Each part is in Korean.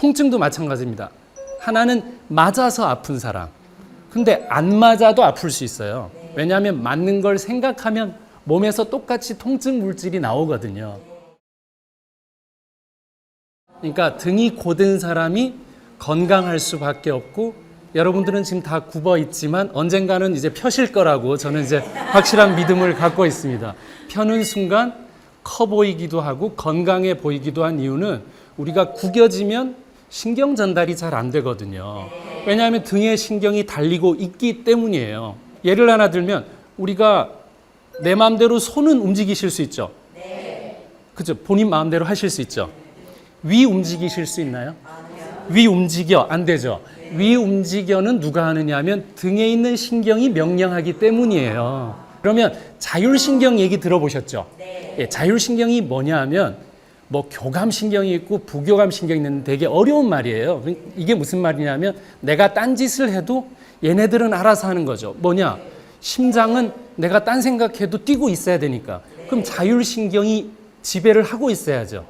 통증도 마찬가지입니다. 하나는 맞아서 아픈 사람. 근데 안 맞아도 아플 수 있어요. 왜냐하면 맞는 걸 생각하면 몸에서 똑같이 통증 물질이 나오거든요. 그러니까 등이 고든 사람이 건강할 수밖에 없고 여러분들은 지금 다 굽어 있지만 언젠가는 이제 펴실 거라고 저는 이제 확실한 믿음을 갖고 있습니다. 펴는 순간 커 보이기도 하고 건강해 보이기도 한 이유는 우리가 구겨지면 신경 전달이 잘 안 되거든요. 왜냐하면 등에 신경이 달리고 있기 때문이에요. 예를 하나 들면 우리가 내 마음대로 손은 움직이실 수 있죠. 그죠? 본인 마음대로 하실 수 있죠. 위 움직이실 수 있나요? 위 움직여 안 되죠. 위 움직여는 누가 하느냐 하면 등에 있는 신경이 명령하기 때문이에요. 그러면 자율신경 얘기 들어보셨죠? 예, 자율신경이 뭐냐 하면 뭐 교감 신경이 있고 부교감 신경이 있는데 되게 어려운 말이에요. 이게 무슨 말이냐면 내가 딴 짓을 해도 얘네들은 알아서 하는 거죠. 뭐냐? 심장은 내가 딴 생각해도 뛰고 있어야 되니까. 그럼 자율신경이 지배를 하고 있어야죠.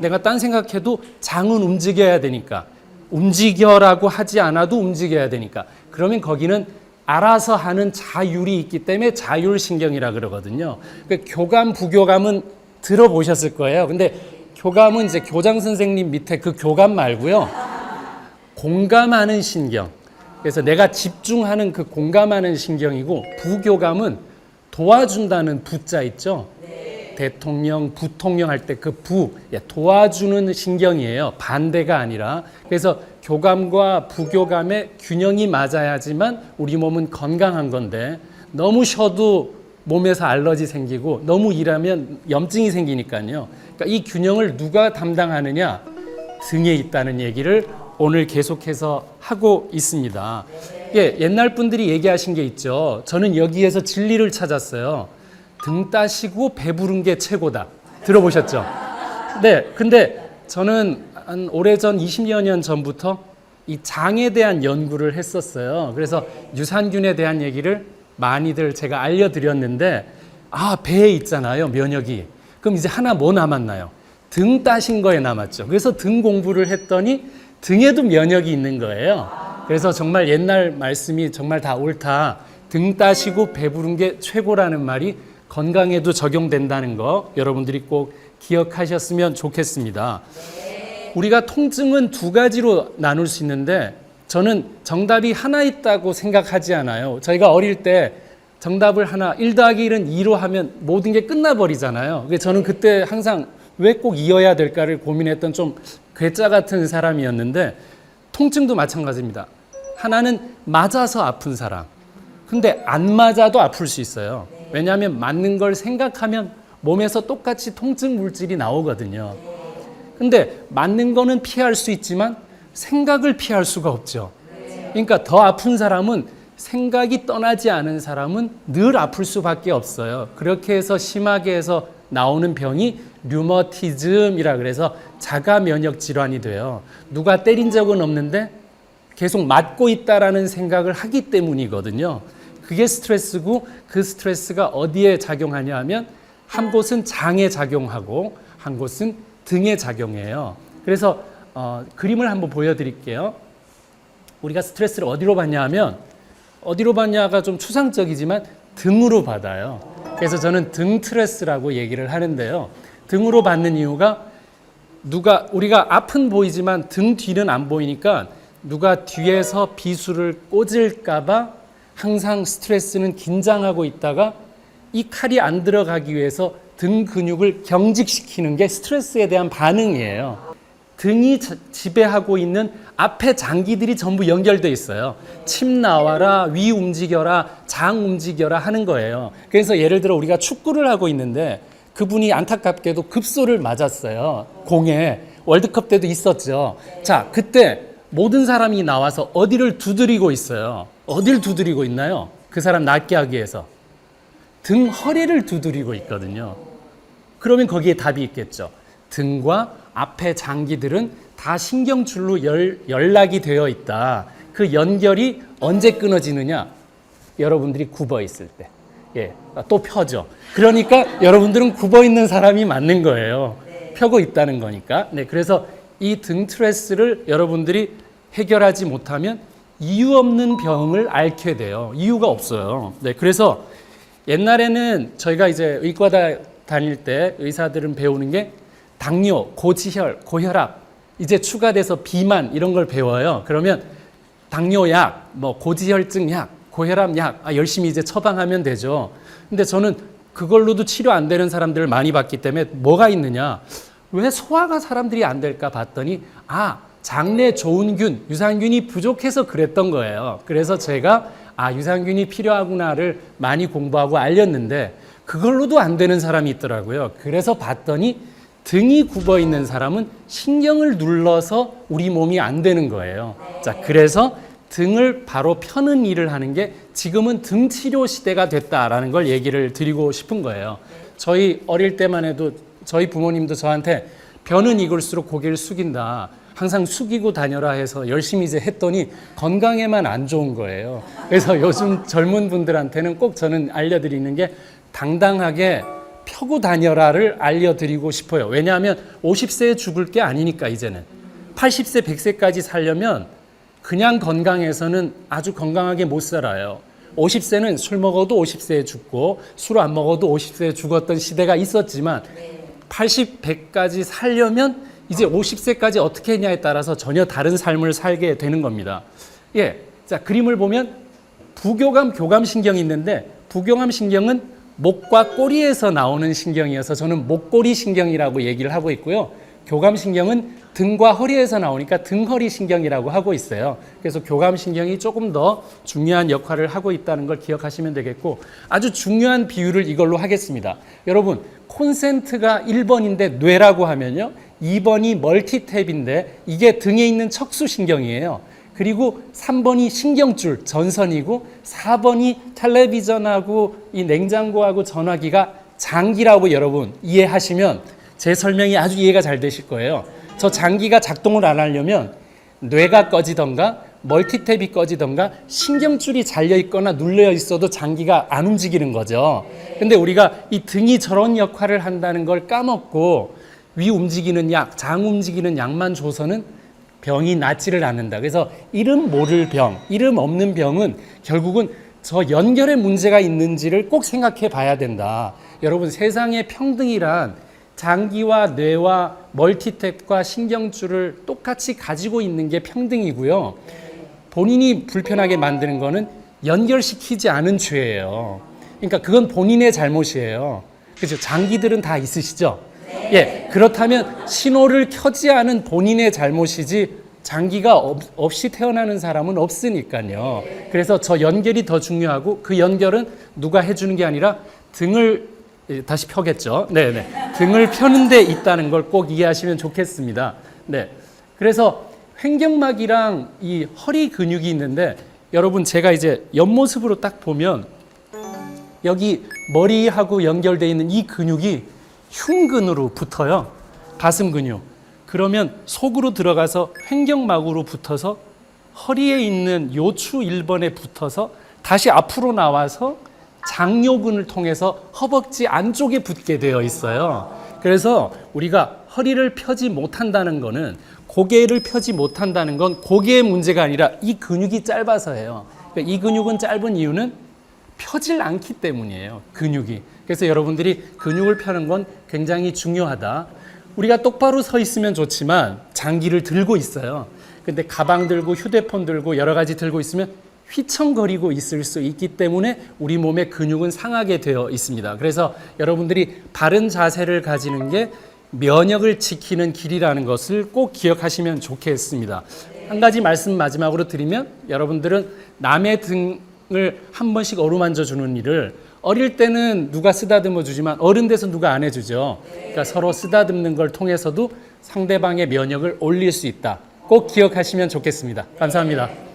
내가 딴 생각해도 장은 움직여야 되니까. 움직여라고 하지 않아도 움직여야 되니까. 그러면 거기는 알아서 하는 자율이 있기 때문에 자율신경이라 그러거든요. 그러니까 교감, 부교감은 들어보셨을 거예요. 근데 교감은 이제 교장 선생님 밑에 그 교감 말고요. 공감하는 신경. 그래서 내가 집중하는 그 공감하는 신경이고 부교감은 도와준다는 부자 있죠. 대통령, 부통령 할 때 그 부, 예, 도와주는 신경이에요. 반대가 아니라. 그래서 교감과 부교감의 균형이 맞아야지만 우리 몸은 건강한 건데 너무 쉬어도 몸에서 알러지 생기고 너무 일하면 염증이 생기니까요. 그러니까 이 균형을 누가 담당하느냐? 등에 있다는 얘기를 오늘 계속해서 하고 있습니다. 예, 옛날 분들이 얘기하신 게 있죠. 저는 여기에서 진리를 찾았어요. 등 따시고 배부른 게 최고다. 들어보셨죠? 네, 근데 저는 한 오래전 20여 년 전부터 이 장에 대한 연구를 했었어요. 그래서 유산균에 대한 얘기를 많이들 제가 알려드렸는데, 아, 배에 있잖아요, 면역이. 그럼 이제 하나 뭐 남았나요? 등 따신 거에 남았죠. 그래서 등 공부를 했더니 등에도 면역이 있는 거예요. 그래서 정말 옛날 말씀이 정말 다 옳다. 등 따시고 배부른 게 최고라는 말이 건강에도 적용된다는 거 여러분들이 꼭 기억하셨으면 좋겠습니다. 우리가 통증은 두 가지로 나눌 수 있는데 저는 정답이 하나 있다고 생각하지 않아요. 저희가 어릴 때 정답을 하나 1 더하기 1은 2로 하면 모든 게 끝나버리잖아요. 저는 그때 항상 왜 꼭 이어야 될까를 고민했던 좀 괴짜 같은 사람이었는데 통증도 마찬가지입니다. 하나는 맞아서 아픈 사람. 근데 안 맞아도 아플 수 있어요. 왜냐하면 맞는 걸 생각하면 몸에서 똑같이 통증 물질이 나오거든요. 근데 맞는 거는 피할 수 있지만 생각을 피할 수가 없죠. 그러니까 더 아픈 사람은 생각이 떠나지 않은 사람은 늘 아플 수밖에 없어요. 그렇게 해서 심하게 해서 나오는 병이 류머티즘이라 그래서 자가 면역 질환이 돼요. 누가 때린 적은 없는데 계속 맞고 있다라는 생각을 하기 때문이거든요. 그게 스트레스고 그 스트레스가 어디에 작용하냐 하면 한 곳은 장에 작용하고 한 곳은 등에 작용해요. 그래서 어, 그림을 한번 보여드릴게요. 우리가 스트레스를 어디로 받냐 하면 어디로 받냐가 좀 추상적이지만 등으로 받아요. 그래서 저는 등 트레스라고 얘기를 하는데요. 등으로 받는 이유가 누가 우리가 앞은 보이지만 등 뒤는 안 보이니까 누가 뒤에서 비수를 꽂을까봐 항상 스트레스는 긴장하고 있다가 이 칼이 안 들어가기 위해서 등 근육을 경직시키는 게 스트레스에 대한 반응이에요. 등이 지배하고 있는 앞에 장기들이 전부 연결돼 있어요. 침 나와라, 위 움직여라, 장 움직여라 하는 거예요. 그래서 예를 들어 우리가 축구를 하고 있는데 그분이 안타깝게도 급소를 맞았어요. 공에 월드컵 때도 있었죠. 자, 그때 모든 사람이 나와서 어디를 두드리고 있어요. 어디를 두드리고 있나요? 그 사람 낫게 하기 위해서 등 허리를 두드리고 있거든요. 그러면 거기에 답이 있겠죠. 등과 앞에 장기들은 다 신경줄로 열, 연락이 되어 있다. 그 연결이 언제 끊어지느냐? 여러분들이 굽어 있을 때. 예, 또 펴죠. 그러니까 여러분들은 굽어 있는 사람이 맞는 거예요. 펴고 있다는 거니까. 네, 그래서 이 등 트레스를 여러분들이 해결하지 못하면 이유 없는 병을 앓게 돼요. 이유가 없어요. 네, 그래서 옛날에는 저희가 이제 의과다 다닐 때 의사들은 배우는 게 당뇨, 고지혈, 고혈압, 이제 추가돼서 비만 이런 걸 배워요. 그러면 당뇨약, 뭐 고지혈증 약, 고혈압 약 아, 열심히 이제 처방하면 되죠. 근데 저는 그걸로도 치료 안 되는 사람들을 많이 봤기 때문에 뭐가 있느냐? 왜 소화가 사람들이 안 될까 봤더니 아 장내 좋은 균, 유산균이 부족해서 그랬던 거예요. 그래서 제가 아 유산균이 필요하구나를 많이 공부하고 알렸는데 그걸로도 안 되는 사람이 있더라고요. 그래서 봤더니 등이 굽어 있는 사람은 신경을 눌러서 우리 몸이 안 되는 거예요. 자, 그래서 등을 바로 펴는 일을 하는 게 지금은 등 치료 시대가 됐다라는 걸 얘기를 드리고 싶은 거예요. 저희 어릴 때만 해도 저희 부모님도 저한테 벼는 익을수록 고개를 숙인다. 항상 숙이고 다녀라 해서 열심히 이제 했더니 건강에만 안 좋은 거예요. 그래서 요즘 젊은 분들한테는 꼭 저는 알려드리는 게 당당하게 펴고 다녀라를 알려드리고 싶어요. 왜냐하면 50세에 죽을 게 아니니까 이제는 80세, 100세까지 살려면 그냥 건강해서는 아주 건강하게 못 살아요. 50세는 술 먹어도 50세에 죽고 술 안 먹어도 50세에 죽었던 시대가 있었지만 80, 100까지 살려면 이제 50세까지 어떻게 했냐에 따라서 전혀 다른 삶을 살게 되는 겁니다. 예. 자, 그림을 보면 부교감, 교감 신경이 있는데 부교감 신경은 목과 꼬리에서 나오는 신경이어서 저는 목꼬리 신경이라고 얘기를 하고 있고요. 교감 신경은 등과 허리에서 나오니까 등허리 신경이라고 하고 있어요. 그래서 교감 신경이 조금 더 중요한 역할을 하고 있다는 걸 기억하시면 되겠고 아주 중요한 비유를 이걸로 하겠습니다. 여러분, 콘센트가 1번인데 뇌라고 하면요. 2번이 멀티탭인데 이게 등에 있는 척수 신경이에요. 그리고 3번이 신경줄 전선이고 4번이 텔레비전하고 이 냉장고하고 전화기가 장기라고 여러분 이해하시면 제 설명이 아주 이해가 잘 되실 거예요. 저 장기가 작동을 안 하려면 뇌가 꺼지던가 멀티탭이 꺼지던가 신경줄이 잘려 있거나 눌려 있어도 장기가 안 움직이는 거죠. 근데 우리가 이 등이 저런 역할을 한다는 걸 까먹고 위 움직이는 약, 장 움직이는 약만 줘서는 병이 낫지를 않는다. 그래서 이름 모를 병, 이름 없는 병은 결국은 저 연결에 문제가 있는지를 꼭 생각해 봐야 된다. 여러분 세상에 평등이란 장기와 뇌와 멀티탭과 신경줄을 똑같이 가지고 있는 게 평등이고요. 본인이 불편하게 만드는 거는 연결시키지 않은 죄예요. 그러니까 그건 본인의 잘못이에요. 그죠? 장기들은 다 있으시죠? 예. 그렇다면 신호를 켜지 않은 본인의 잘못이지 장기가 없, 없이 태어나는 사람은 없으니까요. 그래서 저 연결이 더 중요하고 그 연결은 누가 해주는 게 아니라 등을 예, 다시 펴겠죠. 네, 네. 등을 펴는 데 있다는 걸 꼭 이해하시면 좋겠습니다. 네. 그래서 횡격막이랑 이 허리 근육이 있는데 여러분 제가 이제 옆모습으로 딱 보면 여기 머리하고 연결되어 있는 이 근육이 흉근으로 붙어요. 가슴 근육. 그러면 속으로 들어가서 횡격막으로 붙어서 허리에 있는 요추 1번에 붙어서 다시 앞으로 나와서 장요근을 통해서 허벅지 안쪽에 붙게 되어 있어요. 그래서 우리가 허리를 펴지 못한다는 거는 고개를 펴지 못한다는 건 고개의 문제가 아니라 이 근육이 짧아서예요. 그러니까 이 근육은 짧은 이유는 펴질 않기 때문이에요. 근육이. 그래서 여러분들이 근육을 펴는 건 굉장히 중요하다. 우리가 똑바로 서 있으면 좋지만 장기를 들고 있어요. 근데 가방 들고 휴대폰 들고 여러 가지 들고 있으면 휘청거리고 있을 수 있기 때문에 우리 몸의 근육은 상하게 되어 있습니다. 그래서 여러분들이 바른 자세를 가지는 게 면역을 지키는 길이라는 것을 꼭 기억하시면 좋겠습니다. 한 가지 말씀 마지막으로 드리면 여러분들은 남의 등 을 한 번씩 어루만져 주는 일을 어릴 때는 누가 쓰다듬어 주지만 어른 돼서 누가 안 해주죠. 그러니까 서로 쓰다듬는 걸 통해서도 상대방의 면역을 올릴 수 있다. 꼭 기억하시면 좋겠습니다. 감사합니다.